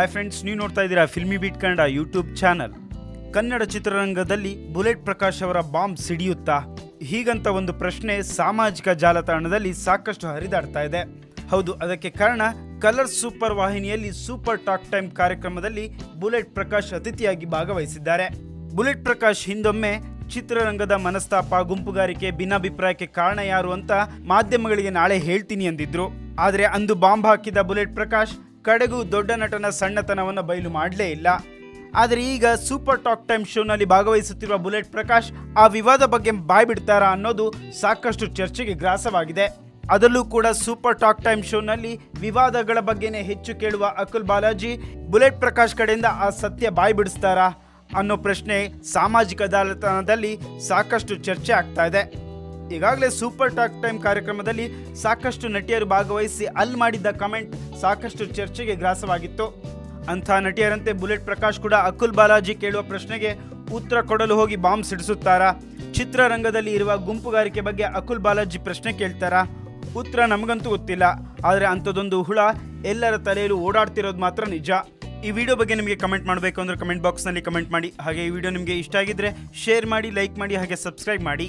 Hi friends ನೀವು ನೋಡ್ತಾ ಇದ್ದೀರಾ Filmibeat Kannada YouTube channel Kannada ಚಿತ್ರರಂಗದಲ್ಲಿ ಬುಲೆಟ್ ಪ್ರಕಾಶ್ ಅವರ ಬಾಂಬ್ ಸಿಡಿಯುತ್ತಾ? ಹೀಗಂತ ಒಂದು ಪ್ರಶ್ನೆ ಸಾಮಾಜಿಕ ಜಾಲತಾಣದಲ್ಲಿ ಸಾಕಷ್ಟು ಹರಿದಾಡ್ತಾ ಇದೆ. ಹೌದು, ಅದಕ್ಕೆ ಕಾರಣ ಕಲರ್ ಸೂಪರ್ ವಾಹಿನಿಯಲ್ಲಿ ಸೂಪರ್ ಟಾಕ್ ಟೈಮ್ ಕಾರ್ಯಕ್ರಮದಲ್ಲಿ ಬುಲೆಟ್ ಪ್ರಕಾಶ್ ಅತಿಥಿಯಾಗಿ ಭಾಗವಹಿಸಿದ್ದಾರೆ. ಬುಲೆಟ್ ಪ್ರಕಾಶ್ ಹಿಂದೊಮ್ಮೆ ಚಿತ್ರರಂಗದ ಮನಸ್ತಾಪ, ಗುಂಪುಗಾರಿಕೆ, ಭಿನ್ನಾಭಿಪ್ರಾಯಕ್ಕೆ ಕಾರಣ ಯಾರು ಅಂತ ಮಾಧ್ಯಮಗಳಿಗೆ ನಾಳೆ ಹೇಳ್ತೀನಿ ಎಂದಿದ್ರು ಆದರೆ ಅಂದು ಬಾಂಬ್ ಹಾಕಿದ ಬುಲೆಟ್ ಪ್ರಕಾಶ್ ಕಡೆಗೂ ದೊಡ್ಡ ನಟನ ಸಣ್ಣತನವನ್ನು ಬಯಲು ಮಾಡಲೇ ಇಲ್ಲ. ಆದರೆ ಈಗ ಸೂಪರ್ ಟಾಕ್ ಟೈಮ್ ಶೋನಲ್ಲಿ ಭಾಗವಹಿಸುತ್ತಿರುವ ಬುಲೆಟ್ ಪ್ರಕಾಶ್ ಆ ವಿವಾದ ಬಗ್ಗೆ ಬಾಯ್ ಬಿಡ್ತಾರಾ ಅನ್ನೋದು ಸಾಕಷ್ಟು ಚರ್ಚೆಗೆ ಗ್ರಾಸವಾಗಿದೆ. ಅದರಲ್ಲೂ ಕೂಡ ಸೂಪರ್ ಟಾಕ್ ಟೈಮ್ ಶೋನಲ್ಲಿ ವಿವಾದಗಳ ಬಗ್ಗೆನೇ ಹೆಚ್ಚು ಕೇಳುವ ಅಕುಲ್ ಬಾಲಾಜಿ ಬುಲೆಟ್ ಪ್ರಕಾಶ್ ಕಡೆಯಿಂದ ಆ ಸತ್ಯ ಬಾಯ್ ಬಿಡಿಸ್ತಾರಾ ಅನ್ನೋ ಪ್ರಶ್ನೆ ಸಾಮಾಜಿಕ ಜಾಲತಾಣದಲ್ಲಿ ಸಾಕಷ್ಟು ಚರ್ಚೆ ಆಗ್ತಾ ಇದೆ. ಈಗಾಗಲೇ ಸೂಪರ್ ಟಾಕ್ ಟೈಮ್ ಕಾರ್ಯಕ್ರಮದಲ್ಲಿ ಸಾಕಷ್ಟು ನಟಿಯರು ಭಾಗವಹಿಸಿ ಅಲ್ಲಿ ಮಾಡಿದ್ದ ಕಮೆಂಟ್ ಸಾಕಷ್ಟು ಚರ್ಚೆಗೆ ಗ್ರಾಸವಾಗಿತ್ತು. ಅಂಥ ನಟಿಯರಂತೆ ಬುಲೆಟ್ ಪ್ರಕಾಶ್ ಕೂಡ ಅಕುಲ್ ಬಾಲಾಜಿ ಕೇಳುವ ಪ್ರಶ್ನೆಗೆ ಉತ್ತರ ಕೊಡಲು ಹೋಗಿ ಬಾಂಬ್ ಸಿಡಿಸುತ್ತಾರಾ? ಚಿತ್ರರಂಗದಲ್ಲಿ ಇರುವ ಗುಂಪುಗಾರಿಕೆ ಬಗ್ಗೆ ಅಕುಲ್ ಬಾಲಾಜಿ ಪ್ರಶ್ನೆ ಕೇಳ್ತಾರಾ? ಉತ್ತರ ನಮಗಂತೂ ಗೊತ್ತಿಲ್ಲ. ಆದರೆ ಅಂಥದ್ದೊಂದು ಹುಳ ಎಲ್ಲರ ತಲೆಯಲ್ಲೂ ಓಡಾಡ್ತಿರೋದು ಮಾತ್ರ ನಿಜ. ಈ ವಿಡಿಯೋ ಬಗ್ಗೆ ನಿಮಗೆ ಕಮೆಂಟ್ ಮಾಡಬೇಕು ಅಂದರೆ ಕಮೆಂಟ್ ಬಾಕ್ಸ್ನಲ್ಲಿ ಕಮೆಂಟ್ ಮಾಡಿ. ಹಾಗೆ ಈ ವಿಡಿಯೋ ನಿಮಗೆ ಇಷ್ಟ ಆಗಿದ್ರೆ ಶೇರ್ ಮಾಡಿ, ಲೈಕ್ ಮಾಡಿ, ಹಾಗೆ ಸಬ್ಸ್ಕ್ರೈಬ್ ಮಾಡಿ.